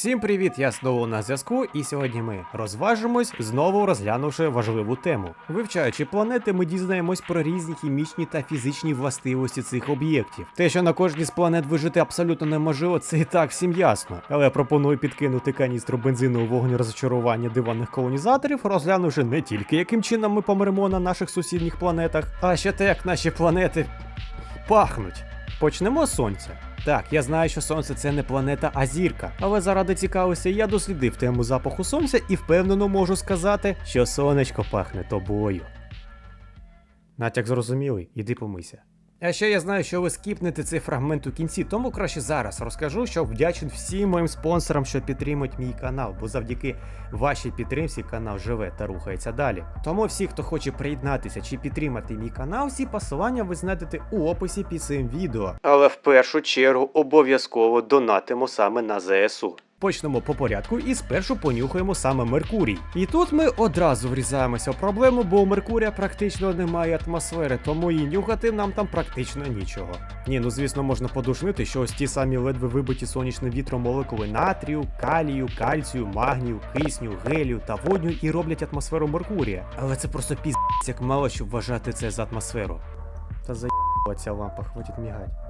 Всім привіт, я знову на зв'язку, і сьогодні ми розважимось, знову розглянувши важливу тему. Вивчаючи планети, ми дізнаємось про різні хімічні та фізичні властивості цих об'єктів. Те, що на кожній з планет вижити абсолютно неможливо, це і так всім ясно. Але я пропоную підкинути каністру бензину у вогню розчарування диванних колонізаторів, розглянувши не тільки яким чином ми помремо на наших сусідніх планетах, а ще те, як наші планети пахнуть. Почнемо з сонця. Так, я знаю, що сонце це не планета, а зірка. Але заради цікавості я дослідив тему запаху сонця і впевнено можу сказати, що сонечко пахне тобою. Натяк зрозумілий, іди помийся. А ще я знаю, що ви скіпнете цей фрагмент у кінці, тому краще зараз розкажу, що вдячен всім моїм спонсорам, що підтримують мій канал, бо завдяки вашій підтримці канал живе та рухається далі. Тому всі, хто хоче приєднатися чи підтримати мій канал, всі посилання ви знайдете у описі під цим відео. Але в першу чергу обов'язково донатимо саме на ЗСУ. Почнемо по порядку і спершу понюхаємо саме Меркурій. І тут ми одразу врізаємося в проблему, бо у Меркурія практично немає атмосфери, тому і нюхати нам там практично нічого. Ні, ну звісно, можна подушнити, що ось ті самі ледве вибиті сонячним вітром молекули натрію, калію, кальцію, магнію, кисню, гелію та водню і роблять атмосферу Меркурія. Але це просто піздець, як мало щоб вважати це за атмосферу. Та заїбала ця лампа, хватить мігать.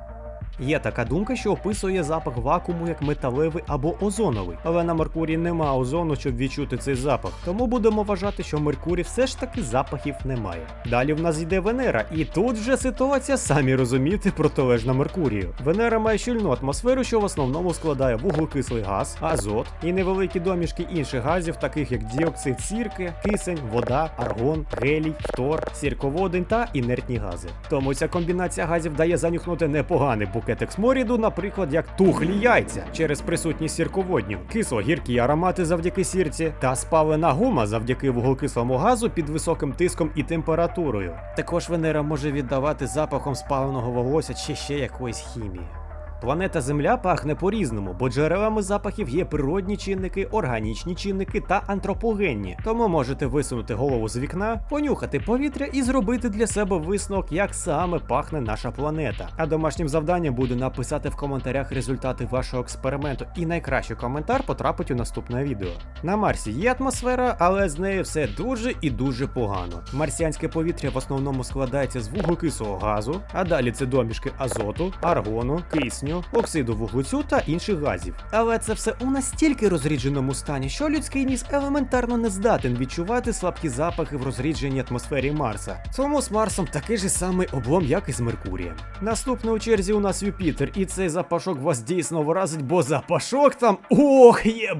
Є така думка, що описує запах вакууму як металевий або озоновий, але на Меркурії нема озону, щоб відчути цей запах. Тому будемо вважати, що в Меркурії все ж таки запахів немає. Далі в нас йде Венера, і тут вже ситуація, самі розумієте, протилежна Меркурію. Венера має щільну атмосферу, що в основному складає вуглекислий газ, азот і невеликі домішки інших газів, таких як діоксид сірки, кисень, вода, аргон, гелій, фтор, сірководень та інертні гази. Тому ця комбінація газів дає занюхнути непоганий букетик сморіду, наприклад, як тухлі яйця через присутність сірководнів, кисло-гіркі аромати завдяки сірці та спалена гума завдяки вуглекислому газу під високим тиском і температурою. Також Венера може віддавати запахом спаленого волосся чи ще якоїсь хімії. Планета Земля пахне по-різному, бо джерелами запахів є природні чинники, органічні чинники та антропогенні. Тому можете висунути голову з вікна, понюхати повітря і зробити для себе висновок, як саме пахне наша планета. А домашнім завданням буде написати в коментарях результати вашого експерименту, і найкращий коментар потрапить у наступне відео. На Марсі є атмосфера, але з нею все дуже і дуже погано. Марсіанське повітря в основному складається з вуглекислого газу, а далі це домішки азоту, аргону, кисню, оксиду вуглецю та інших газів. Але це все у настільки розрідженому стані, що людський ніс елементарно не здатен відчувати слабкі запахи в розрідженій атмосфері Марса. Тому з Марсом такий же самий облом, як і з Меркурієм. Наступний у черзі у нас Юпітер, і цей запашок вас дійсно вразить, бо запашок там ох, є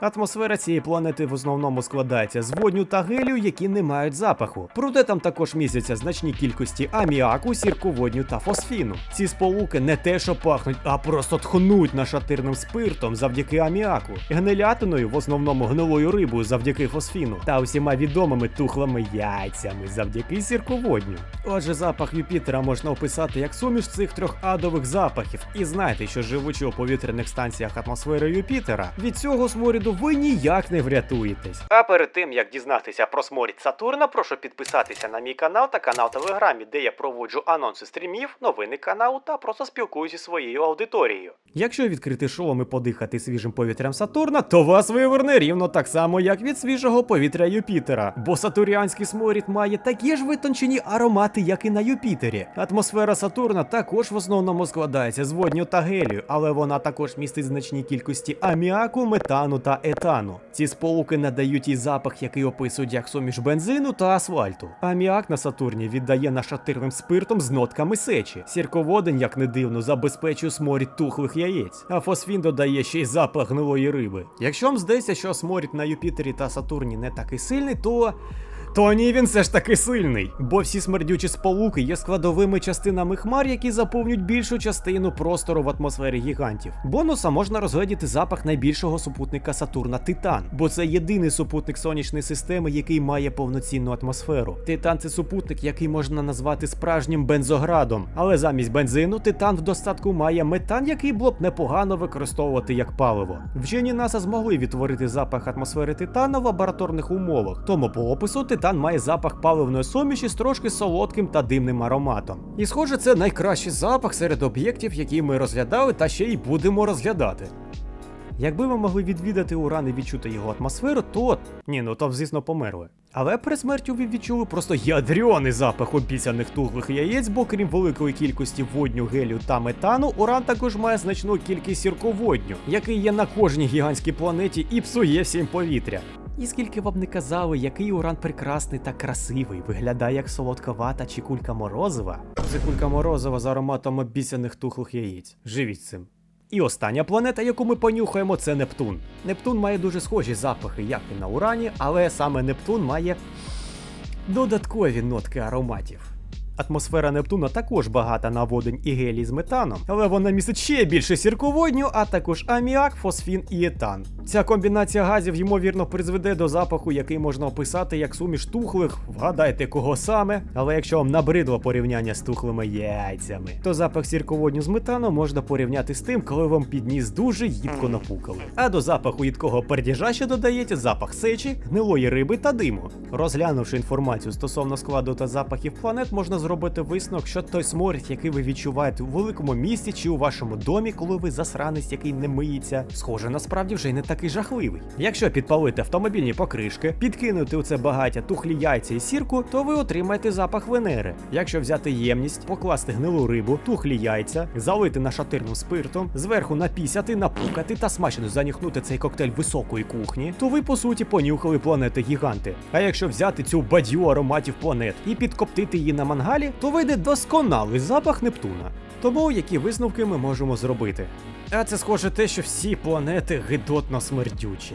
Атмосфера цієї планети в основному складається з водню та гелію, які не мають запаху. Проте там також містяться значні кількості аміаку, сірководню та фосфіну. Ці сполуки не те, що пахнуть, а просто тхнуть нашатирним спиртом завдяки аміаку, гнилятиною, в основному гнилою рибою завдяки фосфіну, та усіма відомими тухлими яйцями завдяки сірководню. Отже, запах Юпітера можна описати як суміш цих трьох адових запахів. І знайте, що живучи у повітряних станціях атмосфери Юпітера, від цього сморіду ви ніяк не врятуєтесь. А перед тим як дізнатися про сморід Сатурна, прошу підписатися на мій канал та канал Телеграмі, де я проводжу анонси стрімів, новини каналу та просто спілкуюся зі своєю аудиторією. Якщо відкрити шолом і подихати свіжим повітрям Сатурна, то вас виверне рівно так само, як від свіжого повітря Юпітера. Бо сатуріанський сморід має такі ж витончені аромати, як і на Юпітері. Атмосфера Сатурна також в основному складається з водню та гелію, але вона також містить значні кількості аміаку, метану та етану. Ці сполуки надають їй запах, який описують як суміш бензину та асфальту. Аміак на Сатурні віддає нашатирним спиртом з нотками сечі. Сірководень, як не дивно, забезпечує сморід тухлих яєць, а фосфін додає ще й запах гнилої риби. Якщо вам здається, що сморід на Юпітері та Сатурні не такий сильний, то. То ні, він все ж таки сильний, бо всі смердючі сполуки є складовими частинами хмар, які заповнюють більшу частину простору в атмосфері гігантів. Бонуса можна розглядіти запах найбільшого супутника Сатурна Титан, бо це єдиний супутник сонячної системи, який має повноцінну атмосферу. Титан це супутник, який можна назвати справжнім бензоградом, але замість бензину Титан в достатку має метан, який було б непогано використовувати як паливо. Вчені НАСА змогли відтворити запах атмосфери Титана в лабораторних умовах, тому по опису має запах паливної суміші з трошки солодким та димним ароматом. І схоже, це найкращий запах серед об'єктів, які ми розглядали та ще й будемо розглядати. Якби ви могли відвідати Уран і відчути його атмосферу, то ні, ну то звісно, померли. Але при смерті ви відчули просто ядрьоний запах обіцяних тухлих яєць, бо крім великої кількості водню, гелію та метану, уран також має значну кількість сірководню, який є на кожній гігантській планеті і псує всім повітря. І скільки вам не казали, який уран прекрасний та красивий, виглядає як солодковата чи кулька морозива. Це кулька морозива з ароматом обіцяних тухлих яєць. Живіть цим. І остання планета, яку ми понюхаємо, це Нептун. Нептун має дуже схожі запахи, як і на Урані, але саме Нептун має додаткові нотки ароматів. Атмосфера Нептуна також багата на водень і гелій з метаном, але вона містить ще більше сірководню, а також аміак, фосфін і етан. Ця комбінація газів ймовірно призведе до запаху, який можна описати як суміш тухлих, вгадайте кого саме. Але якщо вам набридло порівняння з тухлими яйцями, то запах сірководню з метаном можна порівняти з тим, коли вам підніс дуже їдко напукали. А до запаху їдкого пердіжа ще додається запах сечі, гнилої риби та диму. Розглянувши інформацію стосовно складу та запахів планет, можна зробити висновок, що той сморід, який ви відчуваєте у великому місті чи у вашому домі, коли ви засранець, який не миється, схоже, насправді вже й не такий жахливий. Якщо підпалити автомобільні покришки, підкинути у це багаття тухлі яйця і сірку, то ви отримаєте запах Венери. Якщо взяти ємність, покласти гнилу рибу, тухлі яйця, залити нашатирним спиртом, зверху напісяти, напукати та смачно занюхнути цей коктейль високої кухні, то ви по суті понюхали планети гіганти. А якщо взяти цю бадью ароматів планет і підкоптити її на мангалі, то вийде досконалий запах Нептуна. Тому які висновки ми можемо зробити? А це схоже те, що всі планети гидотно смердючі.